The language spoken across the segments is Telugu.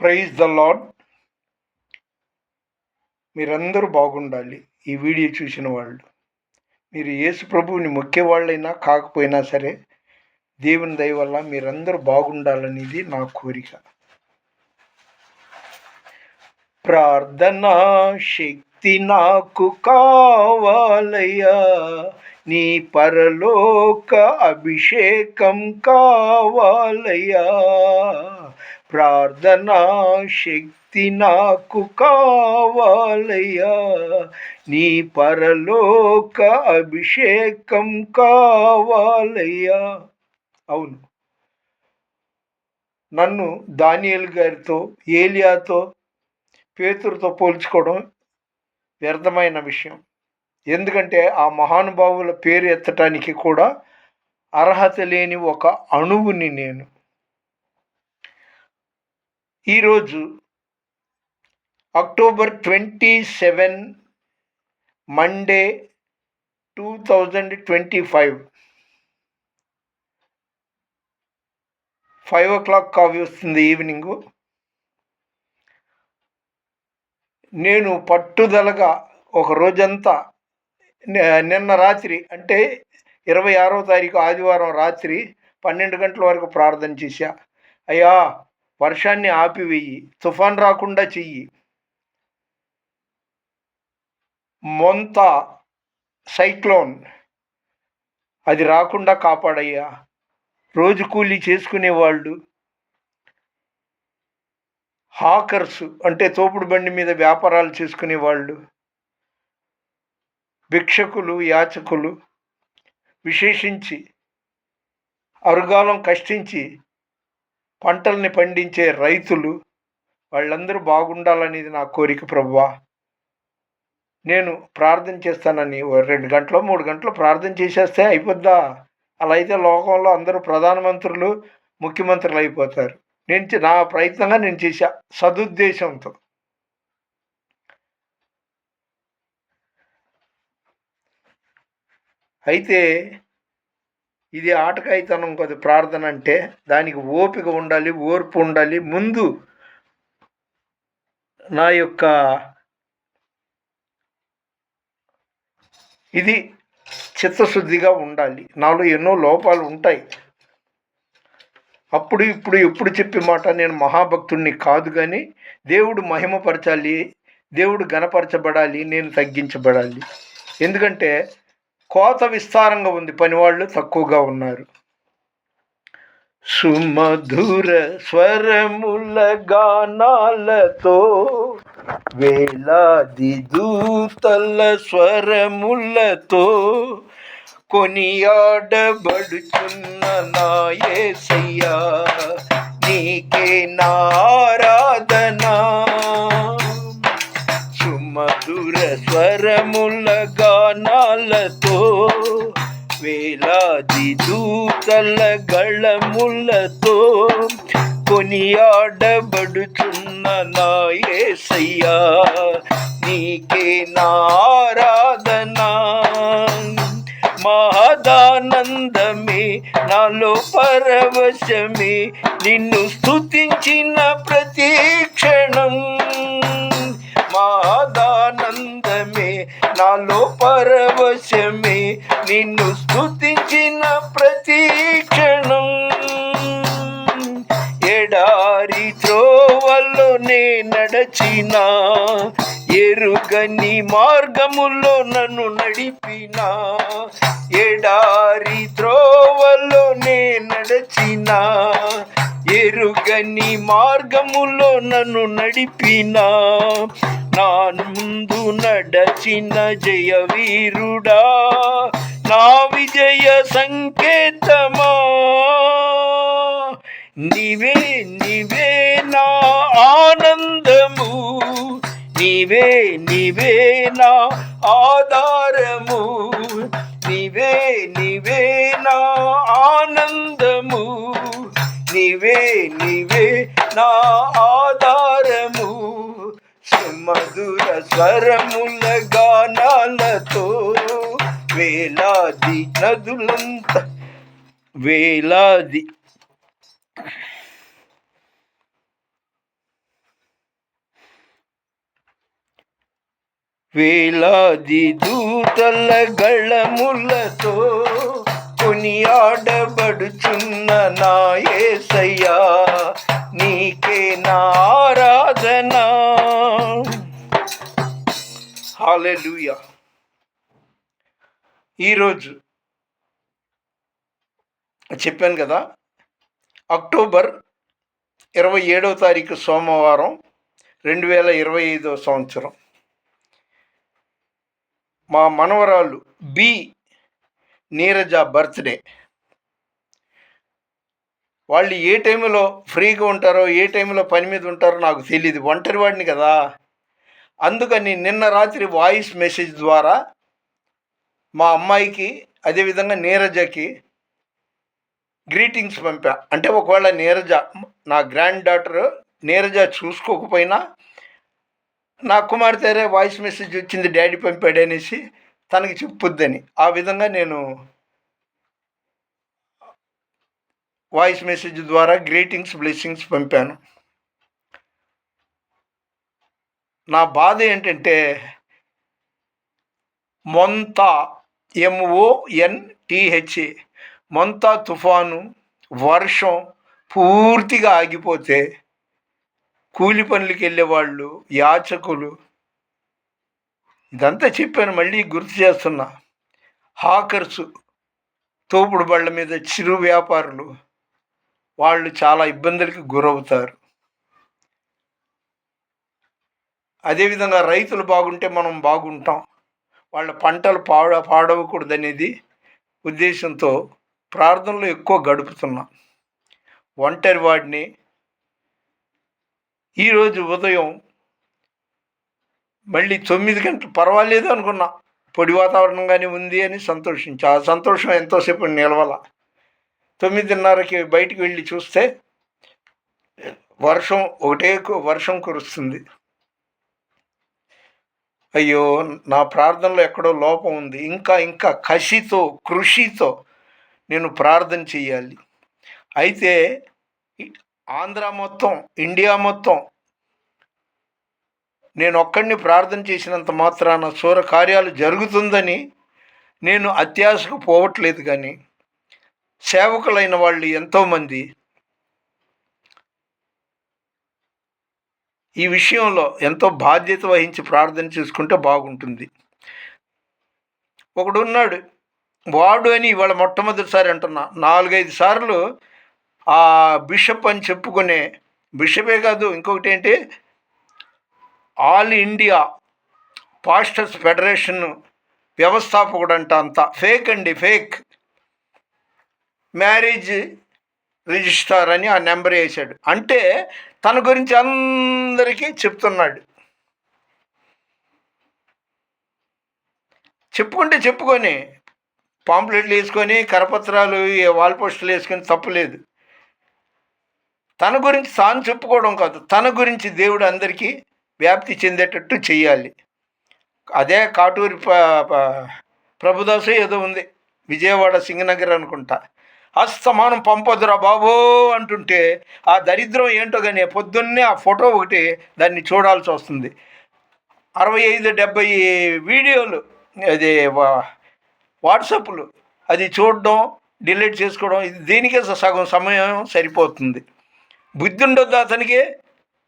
ప్రైజ్ ద లాడ్ మీరందరూ బాగుండాలి ఈ వీడియో చూసిన వాళ్ళు. మీరు యేసు ప్రభువుని మొక్కేవాళ్ళైనా కాకపోయినా సరే దేవుని దయ వల్ల మీరందరూ బాగుండాలనేది నా కోరిక. ప్రార్థనా శక్తి నాకు కావాలయ్యా. నీ పరలోక అభిషేకం కావాలయ్యా. ప్రార్థనా శక్తి నాకు కావాలయ్యా. నీ పరలోక అభిషేకం కావాలయ్యా. అవును. నన్ను దానియల్ గారితో ఏలియాతో పేతురుతో పోల్చుకోవడం వ్యర్థమైన విషయం. ఎందుకంటే ఆ మహానుభావుల పేరు ఎత్తటానికి కూడా అర్హత లేని ఒక అణువుని నేను. ఈరోజు October twenty seven Monday two thousand twenty five. Five o'clock కావి వస్తుంది ఈవినింగు. నేను పట్టుదలగా ఒక రోజంతా నిన్న రాత్రి అంటే ఇరవై ఆరో తారీఖు ఆదివారం రాత్రి పన్నెండు గంటల వరకు ప్రార్థన చేశా. అయ్యా వర్షాన్ని ఆపివేయి తుఫాన్ రాకుండా చెయ్యి. మొంత సైక్లోన్ అది రాకుండా కాపాడయ్యా. రోజు కూలీ చేసుకునేవాళ్ళు హాకర్స్ అంటే తోపుడు బండి మీద వ్యాపారాలు చేసుకునేవాళ్ళు భిక్షకులు యాచకులు విశేషించి అరుగాలం కష్టించి పంటల్ని పండించే రైతులు వాళ్ళందరూ బాగుండాలనేది నా కోరిక ప్రభువా. నేను ప్రార్థన చేస్తానని రెండు గంటలు మూడు గంటలు ప్రార్థన చేసేస్తే అయిపోద్దా? అలా అయితే లోకంలో అందరూ ప్రధానమంత్రులు ముఖ్యమంత్రులు అయిపోతారు. నేను నా ప్రయత్నంగా నేను చేశా సదుద్దేశంతో. అయితే ఇది ఆటకాయితనం కదా ప్రార్థన అంటే దానికి ఓపిక ఉండాలి ఓర్పు ఉండాలి. ముందు నా యొక్క ఇది చిత్తశుద్ధిగా ఉండాలి. నాలో ఎన్నో లోపాలు ఉంటాయి. అప్పుడు ఇప్పుడు ఎప్పుడు చెప్పే మాట నేను మహాభక్తుడిని కాదు కానీ దేవుడు మహిమపరచాలి దేవుడు గణపరచబడాలి నేను తగ్గించబడాలి. ఎందుకంటే కోత విస్తారంగా ఉంది. పనివాళ్ళు తక్కువగా ఉన్నారు. సుమధుర స్వరముల గానాలతో వేలాది దూతల స్వరములతో కొనియాడబడుచున్న నాయసయ్యా నీకే నారాధనా స్వరముల గానాలతో వేలాది దూతల గళములతో కొనియాడబడుచున్న నాయసయ్యా నీకే నారాధనా మహదానందమే నాలో పరవశమే నిన్ను స్థుతించిన ప్రతి క్షణం. మహదానందమే నాలో పరవశమే. నిన్ను స్థుతించిన ప్రతి క్షణం. ఎడారి త్రోవల్లో నే నడచిన. ఎరుగని మార్గములో నన్ను నడిపిన. ఎడారి త్రోవల్లో నే నడచిన. ఎరుగని మార్గములో నన్ను నడిపిన. నా ముందు నడచిన జయ వీరుడా నా విజయ సంకేతమా. నీవే నీవే నా ఆనందము. నీవే నీవే నా ఆదా నీవే నా ఆధారము. సుమధుర స్వరముల గానాలతో వేలాది నదులంత వేలాది వేలాది దూతల గళములతో కొనియాడబడుచున్న నా నాయసయ్యా నీకే నా ఆరాధన. హాలెలూయా ఈరోజు చెప్పాను కదా అక్టోబర్ ఇరవై ఏడవ తారీఖు సోమవారం రెండు వేల ఇరవై ఐదవ సంవత్సరం. మా మనవరాలు బి నీరజ బర్త్డే. వాళ్ళు ఏ టైంలో ఫ్రీగా ఉంటారో ఏ టైంలో పని మీద ఉంటారో నాకు తెలియదు ఒంటరి వాడిని కదా. అందుకని నిన్న రాత్రి వాయిస్ మెసేజ్ ద్వారా మా అమ్మాయికి అదేవిధంగా నీరజకి గ్రీటింగ్స్ పంపా. అంటే ఒకవేళ నీరజ నా గ్రాండ్ డాటర్ నీరజ చూసుకోకపోయినా నా కుమార్తెరే వాయిస్ మెసేజ్ వచ్చింది డాడీ పంపాడు అనేసి తనకి చెప్పుద్దని. ఆ విధంగా నేను వాయిస్ మెసేజ్ ద్వారా గ్రీటింగ్స్ బ్లెస్సింగ్స్ పంపాను. నా బాధ ఏంటంటే మొంత ఎంఓఎన్టీహెచ్ఏ మొంతా తుఫాను వర్షం పూర్తిగా ఆగిపోతే కూలి పనులకి వెళ్ళేవాళ్ళు యాచకులు ఇదంతా చెప్పాను మళ్ళీ గుర్తు చేస్తున్నా. హాకర్స్ తోపుడు బళ్ళ మీద చిరు వ్యాపారులు వాళ్ళు చాలా ఇబ్బందులకి గురవుతారు. అదేవిధంగా రైతులు బాగుంటే మనం బాగుంటాం. వాళ్ళ పంటలు పాడ పాడవకూడదనేది ఉద్దేశంతో ప్రార్థనలో ఎక్కువ గడుపుతున్నా. ఒంటరి వాడిని ఈరోజు ఉదయం మళ్ళీ తొమ్మిది గంటలు పర్వాలేదు అనుకున్నా. పొడి వాతావరణంగానే ఉంది అని సంతోషించి. ఆ సంతోషం ఎంతోసేపు నిలవల. తొమ్మిదిన్నరకి బయటికి వెళ్ళి చూస్తే వర్షం ఒకటే వర్షం కురుస్తుంది. అయ్యో నా ప్రార్థనలో ఎక్కడో లోపం ఉంది. ఇంకా ఇంకా కసితో కృషితో నేను ప్రార్థన చేయాలి అయితే ఆంధ్ర మొత్తం ఇండియా మొత్తం నేను ఒక్కడిని ప్రార్థన చేసినంత మాత్రాన సూర కార్యాలు జరుగుతుందని నేను అత్యాశకు పోవట్లేదు కానీ సేవకులైన వాళ్ళు ఎంతోమంది ఈ విషయంలో ఎంతో బాధ్యత వహించి ప్రార్థన చేసుకుంటే బాగుంటుంది. ఒకడున్నాడు వాడు అని ఇవాళ మొట్టమొదటిసారి అంటున్నా. నాలుగైదు సార్లు ఆ బిషప్ అని చెప్పుకునే బిషపే కాదు ఇంకొకటి ఏంటి ఆల్ ఇండియా పాస్టర్స్ ఫెడరేషన్ వ్యవస్థాపకుడు అంట అంత. ఫేక్ అండి ఫేక్. మ్యారేజ్ రిజిస్టార్ అని ఆ నెంబర్ వేశాడు అంటే తన గురించి అందరికీ చెప్తున్నాడు. చెప్పుకుంటే చెప్పుకొని పాంప్లెట్లు వేసుకొని కరపత్రాలు వాల్ పోస్టులు వేసుకొని తప్పులేదు తన గురించి తాను చెప్పుకోవడం కాదు. తన గురించి దేవుడు అందరికీ వ్యాప్తి చెందేటట్టు చేయాలి అదే కాటూరి ప్రభుదాసు ఏదో ఉంది. విజయవాడ సింగనగర్ అనుకుంటా. అస్తమానం పంపొద్దురా బాబో అంటుంటే ఆ దరిద్రం ఏంటో కానీ పొద్దున్నే ఆ ఫోటో ఒకటి దాన్ని చూడాల్సి వస్తుంది. అరవై ఐదు డెబ్బై వీడియోలు అది వాట్సాప్లు అది చూడడం డిలీట్ చేసుకోవడం ఇది దీనికే సగం సమయం సరిపోతుంది. బుద్ధి ఉండొద్దు అతనికి?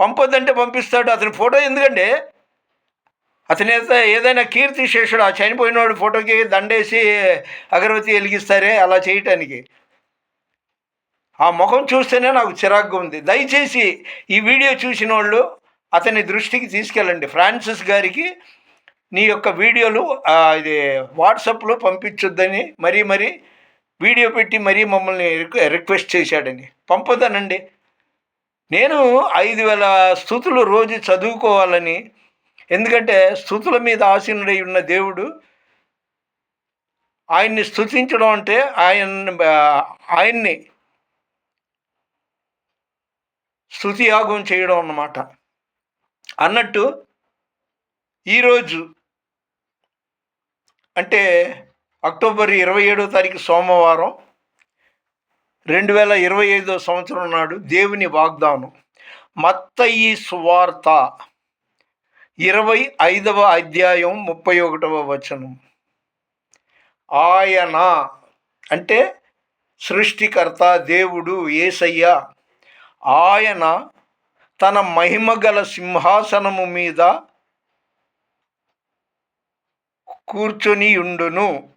పంపొద్దంటే పంపిస్తాడు. అతని ఫోటో ఎందుకంటే అతని ఏదైనా కీర్తి శేషుడు ఆ చనిపోయినవాడు ఫోటోకి దండేసి అగరవతి వెలిగిస్తారే అలా చేయటానికి. ఆ ముఖం చూస్తేనే నాకు చిరాగ్గా ఉంది. దయచేసి ఈ వీడియో చూసిన వాళ్ళు అతని దృష్టికి తీసుకెళ్ళండి. ఫ్రాన్సిస్ గారికి నీ యొక్క వీడియోలు ఇది వాట్సాప్లో పంపించొద్దని మరీ మరీ వీడియో పెట్టి మరీ మమ్మల్ని రిక్వెస్ట్ చేశాడని. పంపొద్దానండి. నేను ఐదు వేల స్థుతులు రోజు చదువుకోవాలని ఎందుకంటే స్థుతుల మీద ఆసీనుడై ఉన్న దేవుడు ఆయన్ని స్థుతించడం అంటే ఆయన ఆయన్ని స్థుతియాగం చేయడం అన్నమాట. అన్నట్టు ఈరోజు అంటే అక్టోబర్ ఇరవై ఏడో తారీఖు సోమవారం రెండు వేల ఇరవై ఐదో సంవత్సరం నాడు దేవుని వాగ్దానం మత్తయి సువార్త ఇరవై ఐదవ అధ్యాయం ముప్పై ఒకటవ వచనం. ఆయన అంటే సృష్టికర్త దేవుడు ఏసయ్య ఆయన తన మహిమగల సింహాసనము మీద కూర్చొని ఉండును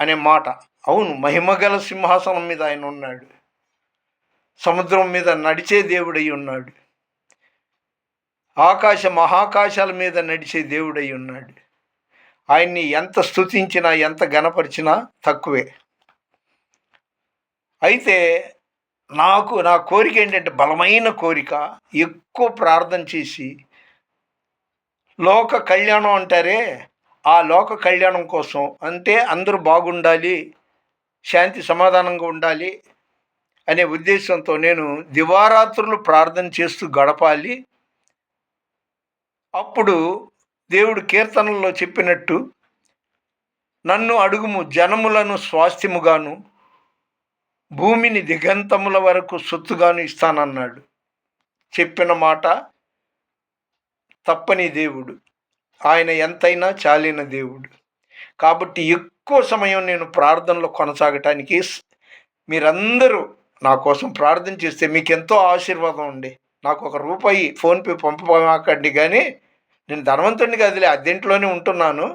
అనే మాట. అవును మహిమగల సింహాసనం మీద ఆయన ఉన్నాడు. సముద్రం మీద నడిచే దేవుడై ఉన్నాడు. ఆకాశ మహాకాశాల మీద నడిచే దేవుడై ఉన్నాడు. ఆయన్ని ఎంత స్థుతించినా ఎంత గనపరిచినా తక్కువే. అయితే నాకు నా కోరిక ఏంటంటే బలమైన కోరిక ఎక్కువ ప్రార్థన చేసి లోక కళ్యాణం అంటారే ఆ లోక కళ్యాణం కోసం అంటే అందరూ బాగుండాలి శాంతి సమాధానంగా ఉండాలి అనే ఉద్దేశంతో నేను దివారాత్రులు ప్రార్థన చేస్తూ గడపాలి. అప్పుడు దేవుడు కీర్తనల్లో చెప్పినట్టు నన్ను అడుగుము జనములను స్వాస్థ్యముగాను భూమిని దిగంతముల వరకు సొత్తుగాను ఇస్తానన్నాడు. చెప్పిన మాట తప్పని దేవుడు. ఆయన ఎంతైనా చాలిన దేవుడు. కాబట్టి ఎక్కువ సమయం నేను ప్రార్థనలో కొనసాగటానికి మీరందరూ నా కోసం ప్రార్థన చేస్తే మీకు ఎంతో ఆశీర్వాదం అండి. నాకు ఒక రూపాయి ఫోన్పే పంపమాకండి కానీ నేను ధనవంతుడిని కదిలే అద్దెంట్లోనే ఉంటున్నాను.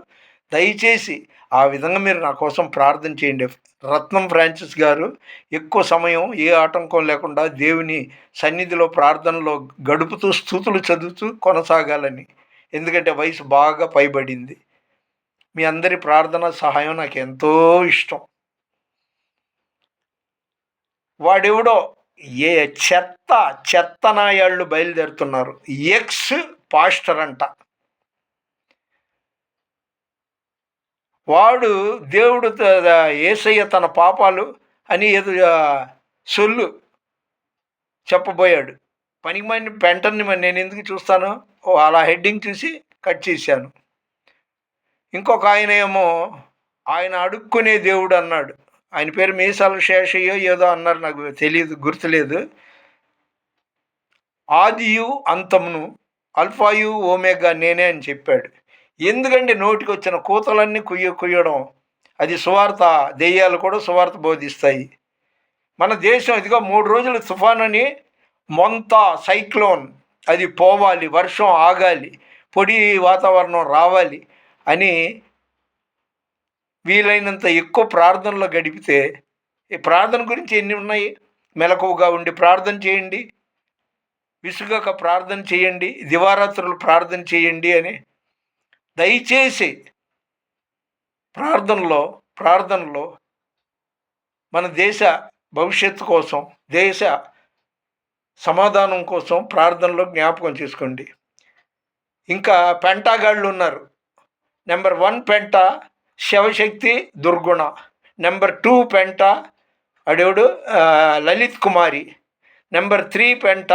దయచేసి ఆ విధంగా మీరు నా కోసం ప్రార్థన చేయండి. రత్నం ఫ్రాన్సిస్ గారు ఎక్కువ సమయం ఏ ఆటంకం లేకుండా దేవుని సన్నిధిలో ప్రార్థనలో గడుపుతూ స్థుతులు చదువుతూ కొనసాగాలని. ఎందుకంటే వయసు బాగా పైబడింది. మీ అందరి ప్రార్థన సహాయం నాకు ఎంతో ఇష్టం. వాడెవడో? ఏ చెత్త చెత్త నాయాళ్ళు బయలుదేరుతున్నారు. ఎక్స్ పాస్టర్ అంట. వాడు దేవుడు ఏసయ్య తన పాపాలు అని ఏదో సొల్లు చెప్పబోయాడు. పనికి మంది పెంటని నేను ఎందుకు చూస్తాను? అలా హెడ్డింగ్ చూసి కట్ చేశాను. ఇంకొక ఆయన ఏమో ఆయన అడుక్కునే దేవుడు అన్నాడు. ఆయన పేరు మీసాల శేషయ్యో ఏదో అన్నారు నాకు తెలియదు గుర్తులేదు. ఆదియు అంతమును అల్ఫాయు ఓమేగా నేనే అని చెప్పాడు. ఎందుకంటే నోటికి వచ్చిన కూతలన్నీ కుయ్య కుయ్యడం అది సువార్త దెయ్యాలు కూడా సువార్త బోధిస్తాయి. మన దేశం ఇదిగో మూడు రోజులు తుఫాన్ అని మొంత సైక్లోన్ అది పోవాలి వర్షం ఆగాలి పొడి వాతావరణం రావాలి అని వీలైనంత ఎక్కువ ప్రార్థనలో గడిపితే ఈ ప్రార్థన గురించి ఎన్ని ఉన్నాయి? మెలకువగా ఉండి ప్రార్థన చేయండి. విసుగక ప్రార్థన చేయండి. దివారాత్రులు ప్రార్థన చేయండి అని దయచేసి ప్రార్థనలో ప్రార్థనలో మన దేశ భవిష్యత్తు కోసం దేశ సమాధానం కోసం ప్రార్థనలో జ్ఞాపకం చేసుకోండి. ఇంకా పెంటాగాళ్ళు ఉన్నారు. నెంబర్ వన్ పెంట శివశక్తి దుర్గుణ. నెంబర్ టూ పెంట అడేవుడు లలిత్ కుమారి. నెంబర్ త్రీ పెంట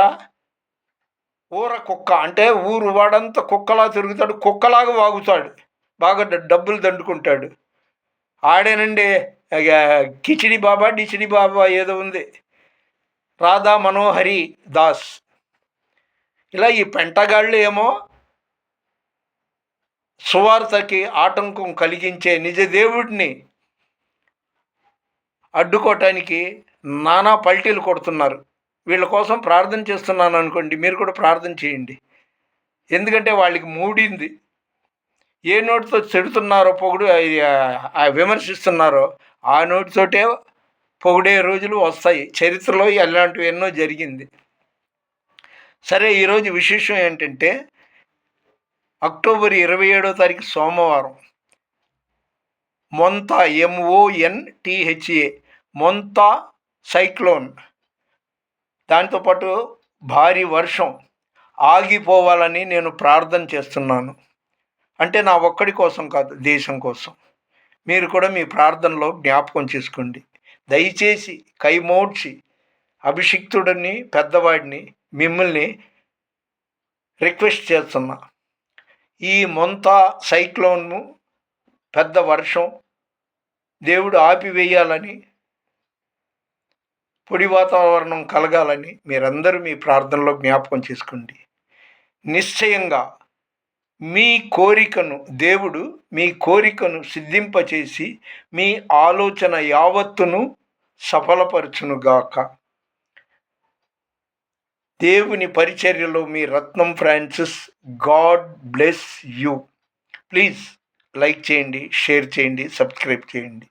ఊర కుక్క అంటే ఊరు వాడంతా కుక్కలా తిరుగుతాడు కుక్కలాగా వాగుతాడు బాగా డబ్బులు దండుకుంటాడు. ఆడేనండి కిచిడి బాబా డిచిడి బాబా ఏదో ఉంది. రాధా మనోహరి దాస్. ఇలా ఈ పెంటగాళ్ళు ఏమో సువార్తకి ఆటంకం కలిగించే నిజ దేవుడిని అడ్డుకోవటానికి నానా పల్టీలు కొడుతున్నారు. వీళ్ళ కోసం ప్రార్థన చేస్తున్నాను అనుకోండి మీరు కూడా ప్రార్థన చేయండి. ఎందుకంటే వాళ్ళకి మూడింది. ఏ నోటితో చెడుతున్నారో పొగుడు విమర్శిస్తున్నారో ఆ నోటితోటే పొగిడే రోజులు వస్తాయి. చరిత్రలో అలాంటివి ఎన్నో జరిగింది. సరే ఈరోజు విశేషం ఏంటంటే అక్టోబర్ ఇరవై ఏడో తారీఖు సోమవారం. Montha MON Montha cyclone. దాంతోపాటు భారీ వర్షం ఆగిపోవాలని నేను ప్రార్థన చేస్తున్నాను. అంటే నా ఒక్కడి కోసం కాదు దేశం కోసం. మీరు కూడా మీ ప్రార్థనలో జ్ఞాపకం చేసుకోండి. దయచేసి కైమోడ్చి అభిషిక్తుడిని పెద్దవాడిని మిమ్మల్ని రిక్వెస్ట్ చేస్తున్నా. ఈ మొంతా సైక్లోన్ను పెద్ద వర్షం దేవుడు ఆపివేయాలని పొడి వాతావరణం కలగాలని మీరందరూ మీ ప్రార్థనలో జ్ఞాపకం చేసుకోండి. నిశ్చయంగా మీ కోరికను దేవుడు మీ కోరికను సిద్ధింపచేసి మీ ఆలోచన యావత్తును సఫలపరచునుగాక. దేవుని పరిచర్యలో మీ Ratnam Francis God bless you. Please like చేయండి షేర్ చేయండి సబ్స్క్రైబ్ చేయండి.